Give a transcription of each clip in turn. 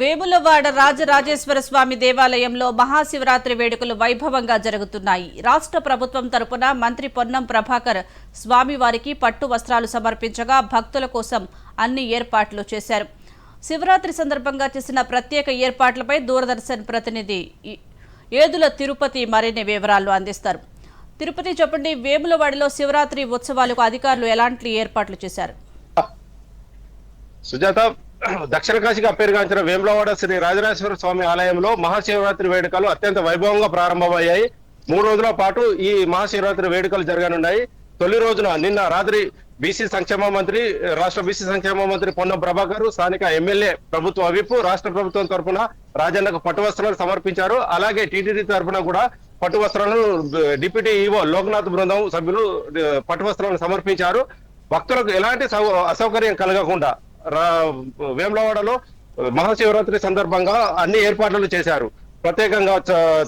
వేములవాడ రాజరాజేశ్వర స్వామి దేవాలయంలో మహాశివరాత్రి వేడుకలు వైభవంగా జరుగుతున్నాయి. రాష్ట్ర ప్రభుత్వం తరపున మంత్రి పొన్నం ప్రభాకర్ స్వామివారికి పట్టు వస్త్రాలు సమర్పించగా భక్తుల కోసం అన్ని ఏర్పాట్లు చేశారు. శివరాత్రి సందర్భంగా చేసిన ప్రత్యేక ఏర్పాట్లపై దూరదర్శన్ ప్రతినిధి ఏదుల తిరుపతి మరిన్ని వివరాలు అందిస్తారు. తిరుపతి చెప్పండి వేములవాడలో శివరాత్రి ఉత్సవాలకు అధికారులు ఎలాంటి ఏర్పాట్లు చేశారు? సుజాత దక్షిణ కాశీగా పేరుగాంచిన వేములవాడ శ్రీ రాజరాజేశ్వర స్వామి ఆలయంలో మహాశివరాత్రి వేడుకలు అత్యంత వైభవంగా ప్రారంభమయ్యాయి. మూడు రోజుల పాటు ఈ మహాశివరాత్రి వేడుకలు జరగనున్నాయి. తొలి రోజున నిన్న రాత్రి బీసీ సంక్షేమ మంత్రి రాష్ట్ర బీసీ సంక్షేమ మంత్రి పొన్నం ప్రభాకర్ స్థానిక ఎమ్మెల్యే ప్రభుత్వ విప్ రాష్ట్ర ప్రభుత్వం తరఫున రాజన్నకు పట్టు వస్త్రాలు సమర్పించారు. అలాగే టీటీడీ తరఫున కూడా పట్టు వస్త్రాలను డిప్యూటీ ఈవో లోక్నాథ్ బృందం సభ్యులు పట్టువస్త్రాలను పట్టు వస్త్రాలను సమర్పించారు. భక్తులకు ఎలాంటి సౌ- అసౌకర్యం కలగకుండా వేములవాడలో మహాశివరాత్రి సందర్భంగా అన్ని ఏర్పాట్లు చేశారు. ప్రత్యేకంగా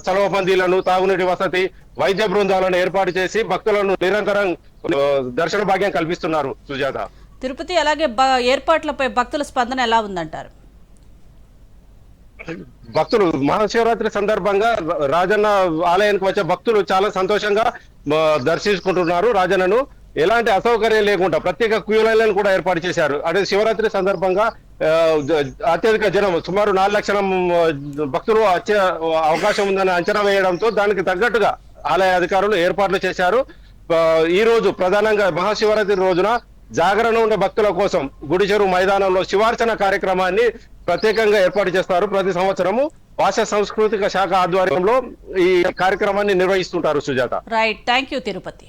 చలవ పందీలను తాగునీటి వసతి వైద్య బృందాలను ఏర్పాటు చేసి భక్తులను నిరంతరం దర్శన భాగ్యం కల్పిస్తున్నారు సుజాత. తిరుపతి అలాగే ఏర్పాట్లపై భక్తుల స్పందన ఎలా ఉందంటారు? భక్తులు మహాశివరాత్రి సందర్భంగా రాజన్న ఆలయానికి వచ్చే భక్తులు చాలా సంతోషంగా దర్శించుకుంటున్నారు రాజన్నను. ఎలాంటి అసౌకర్యం లేకుండా ప్రత్యేక క్యూ లైన్లను కూడా ఏర్పాటు చేశారు. అదే శివరాత్రి సందర్భంగా అత్యధిక జనం సుమారు నాలుగు లక్షల భక్తులు వచ్చే అవకాశం ఉందని అంచనా వేయడంతో దానికి తగ్గట్టుగా ఆలయ అధికారులు ఏర్పాట్లు చేశారు. ఈ రోజు ప్రధానంగా మహాశివరాత్రి రోజున జాగరణ ఉండే భక్తుల కోసం గుడి చెరువు మైదానంలో శివార్చన కార్యక్రమాన్ని ప్రత్యేకంగా ఏర్పాటు చేస్తారు. ప్రతి సంవత్సరము భాష సాంస్కృతిక శాఖ ఆధ్వర్యంలో ఈ కార్యక్రమాన్ని నిర్వహిస్తుంటారు Sujata. Right thank you Tirupati